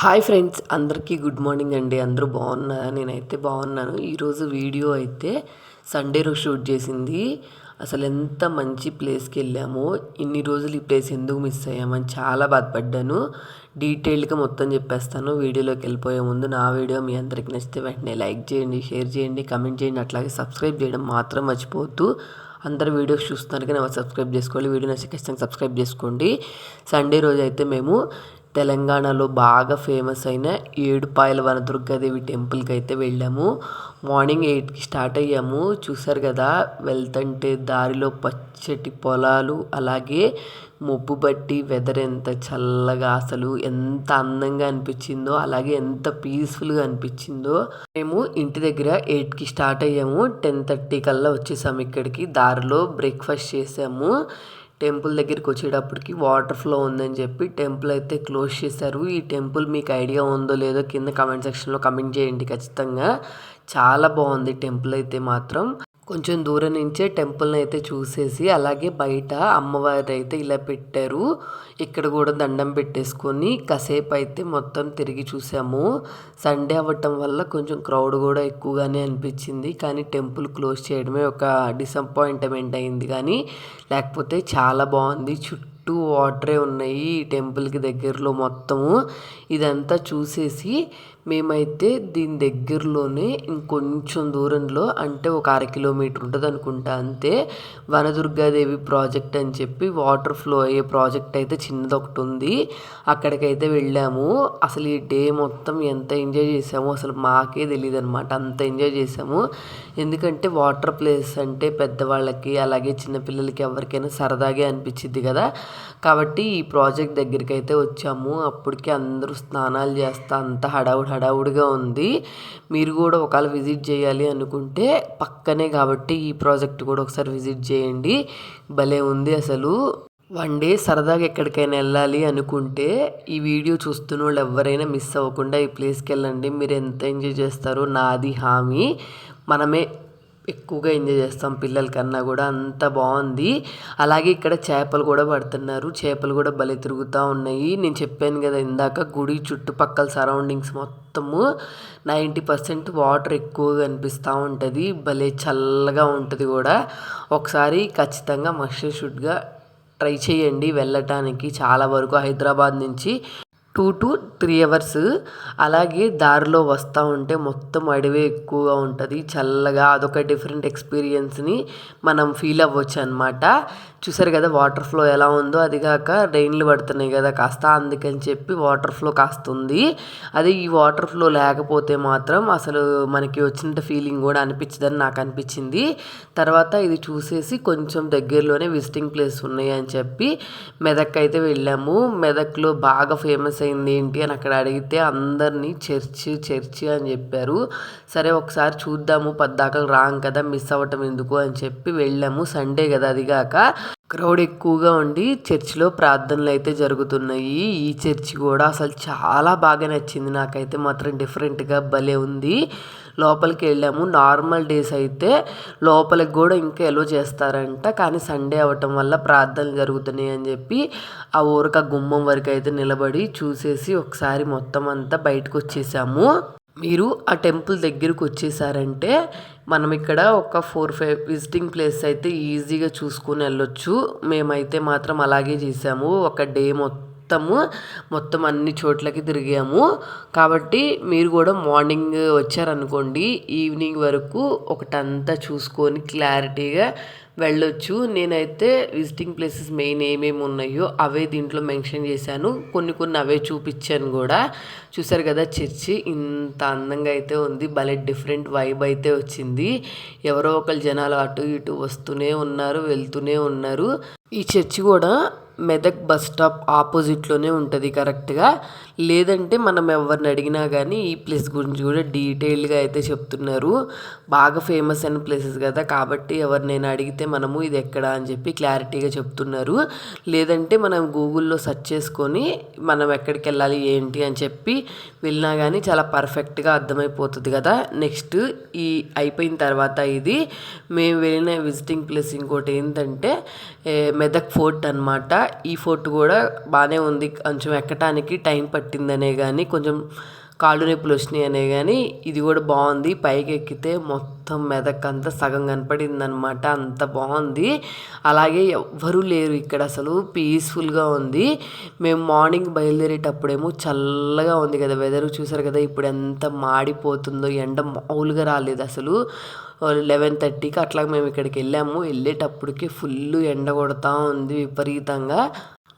Hi friends అందరికీ good morning అండి. అందరూ బాగున్నారా నేనైతే బాగున్నాను. ఈరోజు వీడియో అయితే సండే రోజు షూట్ చేసింది. అసలు ఎంత మంచి ప్లేస్కి వెళ్ళామో ఇన్ని రోజులు ఈ ప్లేస్ ఎందుకు మిస్ అయ్యామని చాలా బాధపడ్డాను. డీటెయిల్డ్గా మొత్తం చెప్పేస్తాను. వీడియోలోకి వెళ్ళిపోయే ముందు నా వీడియో మీ అందరికి నచ్చితే వెంటనే లైక్ చేయండి షేర్ చేయండి కమెంట్ చేయండి అట్లాగే సబ్స్క్రైబ్ చేయడం మాత్రం మర్చిపోవద్దు. అందరు వీడియోస్ చూస్తున్నారు కానీ సబ్స్క్రైబ్ చేసుకోవాలి? వీడియో నచ్చి ఖచ్చితంగా సబ్స్క్రైబ్ చేసుకోండి. సండే రోజు అయితే మేము తెలంగాణలో బాగా ఫేమస్ అయిన ఏడుపాయల వనదుర్గాదేవి టెంపుల్కి అయితే వెళ్ళాము. మార్నింగ్ ఎయిట్కి స్టార్ట్ అయ్యాము. చూసారు కదా వెళ్తుంటే దారిలో పచ్చటి పొలాలు అలాగే మబ్బు బట్టి వెదర్ ఎంత చల్లగా అసలు ఎంత అందంగా అనిపించిందో అలాగే ఎంత పీస్ఫుల్గా అనిపించిందో. మేము ఇంటి దగ్గర ఎయిట్కి స్టార్ట్ అయ్యాము. టెన్ థర్టీ కల్లా వచ్చేసాము ఇక్కడికి. దారిలో బ్రేక్ఫాస్ట్ చేసాము. టెంపుల్ దగ్గరికి వచ్చేటప్పటికి వాటర్ ఫ్లో ఉందని చెప్పి టెంపుల్ అయితే క్లోజ్ చేశారు. ఈ టెంపుల్ మీకు ఐడియా ఉందో లేదో కింద కమెంట్ సెక్షన్లో కమెంట్ చేయండి ఖచ్చితంగా. చాలా బాగుంది టెంపుల్ అయితే మాత్రం. కొంచెం దూరం నుంచే టెంపుల్ని అయితే చూసేసి అలాగే బయట అమ్మవారి అయితే ఇలా పెట్టారు. ఇక్కడ కూడా దండం పెట్టేసుకొని కాసేపు అయితే మొత్తం తిరిగి చూసాము. సండే అవ్వటం వల్ల కొంచెం క్రౌడ్ కూడా ఎక్కువగానే అనిపించింది. కానీ టెంపుల్ క్లోజ్ చేయడమే ఒక డిసప్పాయింట్మెంట్ అయింది. కానీ లేకపోతే చాలా బాగుంది. చుట్టూ వాటరే ఉన్నాయి ఈ టెంపుల్కి దగ్గరలో మొత్తము. ఇదంతా చూసేసి మేమైతే దీని దగ్గరలోనే ఇంకొంచెం దూరంలో అంటే ఒక అర కిలోమీటర్ ఉంటుంది అనుకుంటా అంతే. వనదుర్గాదేవి ప్రాజెక్ట్ అని చెప్పి వాటర్ ఫ్లో అయ్యే ప్రాజెక్ట్ అయితే చిన్నది ఒకటి ఉంది అక్కడికైతే వెళ్ళాము. అసలు ఈ డే మొత్తం ఎంత ఎంజాయ్ చేసామో అసలు మాకే తెలియదు అనమాట అంత ఎంజాయ్ చేసాము ఎందుకంటే వాటర్ ప్లేస్ అంటే పెద్దవాళ్ళకి అలాగే చిన్నపిల్లలకి ఎవరికైనా సరదాగా అనిపించింది కదా. కాబట్టి ఈ ప్రాజెక్ట్ దగ్గరికి అయితే వచ్చాము. అప్పటికి అందరూ స్నానాలు చేస్తా అంత హడావుడి హడావుడిగా ఉంది. మీరు కూడా ఒకవేళ విజిట్ చేయాలి అనుకుంటే పక్కనే కాబట్టి ఈ ప్రాజెక్ట్ కూడా ఒకసారి విజిట్ చేయండి. భలే ఉంది అసలు. వన్ డే సరదాగా ఎక్కడికైనా వెళ్ళాలి అనుకుంటే ఈ వీడియో చూస్తున్న వాళ్ళు ఎవరైనా మిస్ అవ్వకుండా ఈ ప్లేస్కి వెళ్ళండి. మీరు ఎంత ఎంజాయ్ చేస్తారో నాది హామీ. మనమే ఎక్కువగా ఎంజాయ్ చేస్తాం పిల్లల కన్నా కూడా అంత బాగుంది అలాగే ఇక్కడ చేపలు కూడా పడుతున్నారు. చేపలు కూడా భలే తిరుగుతూ ఉన్నాయి. నేను చెప్పాను కదా ఇందాక గుడి చుట్టుపక్కల సరౌండింగ్స్ మొత్తము నైంటీ పర్సెంట్ వాటర్ ఎక్కువగా అనిపిస్తూ ఉంటుంది. భలే చల్లగా ఉంటుంది కూడా. ఒకసారి ఖచ్చితంగా మస్ట్ షుడ్గా ట్రై చేయండి వెళ్ళటానికి. చాలా వరకు హైదరాబాద్ నుంచి టూ టు త్రీ అవర్స్ అలాగే దారిలో వస్తూ ఉంటే మొత్తం అడవి ఎక్కువగా ఉంటుంది. చల్లగా అదొక డిఫరెంట్ ఎక్స్పీరియన్స్ని మనం ఫీల్ అవ్వచ్చు అనమాట చూసారు కదా వాటర్ ఫ్లో ఎలా ఉందో? అది కాక రెయిన్లు పడుతున్నాయి కదా కాస్త అందుకని చెప్పి వాటర్ ఫ్లో కాస్త ఉంది అదే ఈ వాటర్ ఫ్లో లేకపోతే మాత్రం అసలు మనకి వచ్చిన ఫీలింగ్ కూడా అనిపించదని నాకు అనిపించింది. తర్వాత ఇది చూసేసి కొంచెం దగ్గరలోనే విజిటింగ్ ప్లేస్ ఉన్నాయి అని చెప్పి మెదక్ అయితే వెళ్ళాము. మెదక్లో బాగా ఫేమస్ అయింది ఏంటి అని అక్కడ అడిగితే అందరినీ చర్చి చర్చి అని చెప్పారు. సరే ఒకసారి చూద్దాము పద్దాకలు రాం కదా మిస్ అవ్వటం ఎందుకు అని చెప్పి వెళ్ళాము. సండే కదా అదిగాక క్రౌడ్ ఎక్కువగా ఉండి చర్చిలో ప్రార్థనలు అయితే జరుగుతున్నాయి. ఈ చర్చి కూడా అసలు చాలా బాగా నచ్చింది. నాకైతే మాత్రం డిఫరెంట్గా భలే ఉంది. లోపలికి వెళ్ళాము. నార్మల్ డేస్ అయితే లోపలికి కూడా ఇంకా ఎలో చేస్తారంట. కానీ సండే అవటం వల్ల ప్రార్థనలు జరుగుతున్నాయి అని చెప్పి ఆ ఊరికి ఆ గుమ్మం వరకు అయితే నిలబడి చూసేసి ఒకసారి మొత్తం అంతా బయటకు వచ్చేసాము. మీరు ఆ టెంపుల్ దగ్గరకు వచ్చేసారంటే మనం ఇక్కడ ఒక ఫోర్ ఫైవ్ విజిటింగ్ ప్లేస్ అయితే ఈజీగా చూసుకుని వెళ్ళొచ్చు. మేమైతే మాత్రం అలాగే చేసాము. ఒక డే మొత్తం మొత్తము మొత్తం అన్ని చోట్లకి తిరిగాము. కాబట్టి మీరు కూడా మార్నింగ్ వచ్చారనుకోండి ఈవినింగ్ వరకు ఒకటంతా చూసుకొని క్లారిటీగా వెళ్ళొచ్చు. నేనైతే విజిటింగ్ ప్లేసెస్ మెయిన్ ఏమేమి ఉన్నాయో అవే దీంట్లో మెన్షన్ చేశాను. కొన్ని కొన్ని అవే చూపించాను కూడా. చూసారు కదా చర్చి ఇంత అందంగా అయితే ఉంది. భలే డిఫరెంట్ వైబ్ అయితే వచ్చింది. ఎవరో ఒకరు జనాలు అటు ఇటు వస్తూనే ఉన్నారు వెళ్తూనే ఉన్నారు. ఈ చర్చి కూడా మెదక్ బస్ స్టాప్ ఆపోజిట్లోనే ఉంటుంది కరెక్ట్గా. లేదంటే మనం ఎవరిని అడిగినా కానీ ఈ ప్లేస్ గురించి కూడా డీటెయిల్గా అయితే చెప్తున్నారు. బాగా ఫేమస్ అయిన ప్లేసెస్ కదా కాబట్టి ఎవరినైనా అడిగితే మనము ఇది ఎక్కడ అని చెప్పి క్లారిటీగా చెప్తున్నారు. లేదంటే మనం గూగుల్లో సెర్చ్ చేసుకొని మనం ఎక్కడికి వెళ్ళాలి ఏంటి అని చెప్పి వెళ్ళినా కానీ చాలా పర్ఫెక్ట్గా అర్థమైపోతుంది కదా. నెక్స్ట్ ఈ అయిపోయిన తర్వాత ఇది మేము వెళ్ళిన విజిటింగ్ ప్లేస్ ఇంకోటి ఏంటంటే మెదక్ ఫోర్ట్ అనమాట ఈ ఫోర్ట్ కూడా బాగానే ఉంది. కొంచెం ఎక్కటానికి టైం పట్టిందనే కానీ కొంచెం కాళ్ళు నొప్పులు వచ్చినాయి అనే కానీ ఇది కూడా బాగుంది. పైకి ఎక్కితే మొత్తం మెదక్ అంతా సగం కనపడింది అనమాట అంత బాగుంది. అలాగే ఎవ్వరూ లేరు ఇక్కడ అసలు. పీస్ఫుల్గా ఉంది. మేము మార్నింగ్ బయలుదేరేటప్పుడేమో చల్లగా ఉంది కదా వెదర్ చూసారు కదా ఇప్పుడు ఎంత మాడిపోతుందో ఎండ మామూలుగా రాలేదు అసలు. లెవెన్ థర్టీకి అట్లా మేము ఇక్కడికి వెళ్ళాము. వెళ్ళేటప్పటికి ఫుల్ ఎండ కొడతా ఉంది విపరీతంగా.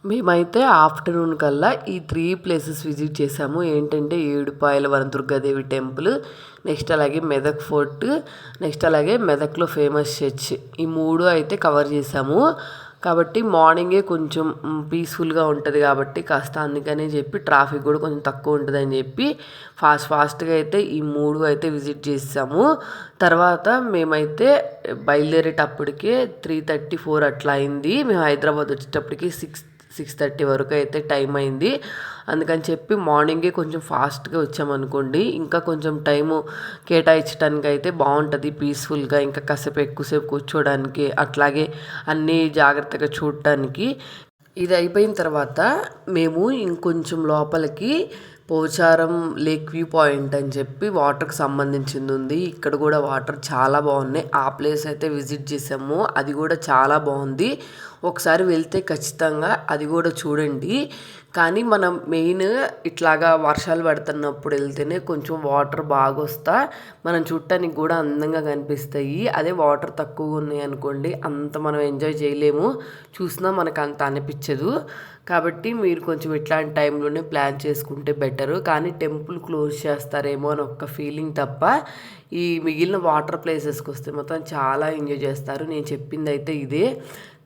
మేమైతే ఆఫ్టర్నూన్ కల్లా ఈ త్రీ ప్లేసెస్ విజిట్ చేసాము. ఏంటంటే ఏడుపాయల వనదుర్గాదేవి టెంపుల్ నెక్స్ట్ అలాగే మెదక్ ఫోర్ట్ నెక్స్ట్ అలాగే మెదక్లో ఫేమస్ చర్చ్ ఈ మూడు అయితే కవర్ చేసాము. కాబట్టి మార్నింగే కొంచెం పీస్ఫుల్గా ఉంటుంది కాబట్టి కాస్త అందుకనే చెప్పి ట్రాఫిక్ కూడా కొంచెం తక్కువ ఉంటుందని చెప్పి ఫాస్ట్ ఫాస్ట్గా అయితే ఈ మూడు అయితే విజిట్ చేసాము. తర్వాత మేమైతే బయలుదేరేటప్పటికే త్రీ థర్టీ ఫోర్ అట్లా అయింది. మేము హైదరాబాద్ వచ్చేటప్పటికి సిక్స్ సిక్స్ థర్టీ వరకు అయితే టైం అయింది. అందుకని చెప్పి మార్నింగే కొంచెం ఫాస్ట్గా వచ్చామనుకోండి ఇంకా కొంచెం టైము కేటాయించడానికి అయితే బాగుంటుంది పీస్ఫుల్గా ఇంకా కాసేపు ఎక్కువసేపు కూర్చోడానికి అట్లాగే అన్నీ జాగ్రత్తగా చూడటానికి. ఇది అయిపోయిన తర్వాత మేము ఇంకొంచెం లోపలికి పోచారం లేక్ వ్యూ పాయింట్ అని చెప్పి వాటర్కి సంబంధించింది ఉంది. ఇక్కడ కూడా వాటర్ చాలా బాగున్నాయి. ఆ ప్లేస్ అయితే విజిట్ చేసాము. అది కూడా చాలా బాగుంది. ఒకసారి వెళ్తే ఖచ్చితంగా అది కూడా చూడండి. కానీ మనం మెయిన్ ఇట్లాగా వర్షాలు పడుతున్నప్పుడు వెళ్తేనే కొంచెం వాటర్ బాగా వస్తా మనం చూడటానికి కూడా అందంగా కనిపిస్తాయి. అదే వాటర్ తక్కువగా ఉన్నాయి అనుకోండి అంత మనం ఎంజాయ్ చేయలేము. చూసినా మనకు అంత అనిపించదు. కాబట్టి మీరు కొంచెం ఇట్లాంటి టైంలోనే ప్లాన్ చేసుకుంటే బెటరు. కానీ టెంపుల్ క్లోజ్ చేస్తారేమో అని ఒక్క ఫీలింగ్ తప్ప ఈ మిగిలిన వాటర్ ప్లేసెస్కి వస్తే మొత్తం చాలా ఎంజాయ్ చేస్తారు. నేను చెప్పింది అయితే ఇదే.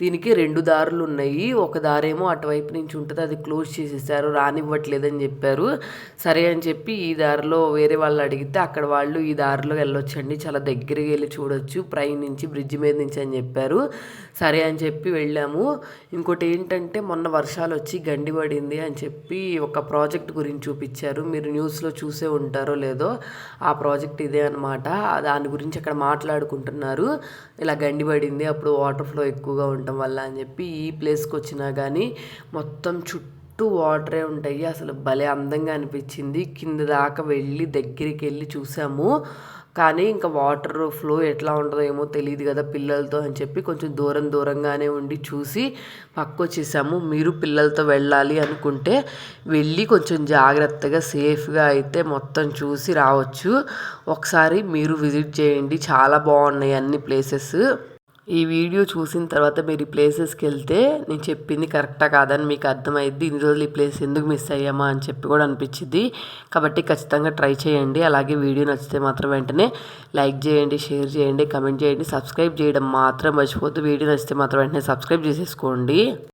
దీనికి రెండు దారులు ఉన్నాయి. ఒక దారేమో అటువైపు నుంచి ఉంటుంది అది క్లోజ్ చేసేసారు రానివ్వట్లేదని చెప్పారు. సరే అని చెప్పి ఈ దారిలో వేరే వాళ్ళు అడిగితే అక్కడ వాళ్ళు ఈ దారిలో వెళ్ళొచ్చండి చాలా దగ్గరికి వెళ్ళి చూడొచ్చు ప్రై నుంచి బ్రిడ్జ్ మీద నుంచి అని చెప్పారు. సరే అని చెప్పి వెళ్ళాము. ఇంకోటి ఏంటంటే మొన్న వర్షాలు వచ్చి గండి పడింది అని చెప్పి ఒక ప్రాజెక్ట్ గురించి చూపించారు. మీరు న్యూస్లో చూసే ఉంటారో లేదో ఆ ప్రాజెక్ట్ ఇదే అనమాట దాని గురించి అక్కడ మాట్లాడుకుంటున్నారు. ఇలా గండి పడింది అప్పుడు వాటర్ ఫ్లో ఎక్కువగా ఉంటుంది ఉండటం వల్ల అని చెప్పి ఈ ప్లేస్కి వచ్చినా కానీ మొత్తం చుట్టూ వాటరే ఉంటాయి. అసలు భలే అందంగా అనిపించింది. కింద దాకా వెళ్ళి దగ్గరికి వెళ్ళి చూసాము. కానీ ఇంకా వాటర్ ఫ్లో ఎట్లా ఉంటుందో ఏమో తెలియదు కదా పిల్లలతో అని చెప్పి కొంచెం దూరం దూరంగానే ఉండి చూసి పక్క వచ్చేసాము. మీరు పిల్లలతో వెళ్ళాలి అనుకుంటే వెళ్ళి కొంచెం జాగ్రత్తగా సేఫ్గా అయితే మొత్తం చూసి రావచ్చు. ఒకసారి మీరు విజిట్ చేయండి. చాలా బాగున్నాయి అన్ని ప్లేసెస్. ఈ వీడియో చూసిన తర్వాత మీరు ఈ ప్లేసెస్కి వెళ్తే నేను చెప్పింది కరెక్టా కాదని మీకు అర్థమైద్ది. ఇన్ని రోజులు ఈ ప్లేస్ ఎందుకు మిస్ అయ్యామా అని చెప్పి కూడా అనిపించింది కాబట్టి ఖచ్చితంగా ట్రై చేయండి. అలాగే వీడియో నచ్చితే మాత్రం వెంటనే లైక్ చేయండి షేర్ చేయండి కమెంట్ చేయండి. సబ్స్క్రైబ్ చేయడం మాత్రం మర్చిపోద్దు వీడియో నచ్చితే మాత్రం వెంటనే సబ్స్క్రైబ్ చేసేసుకోండి.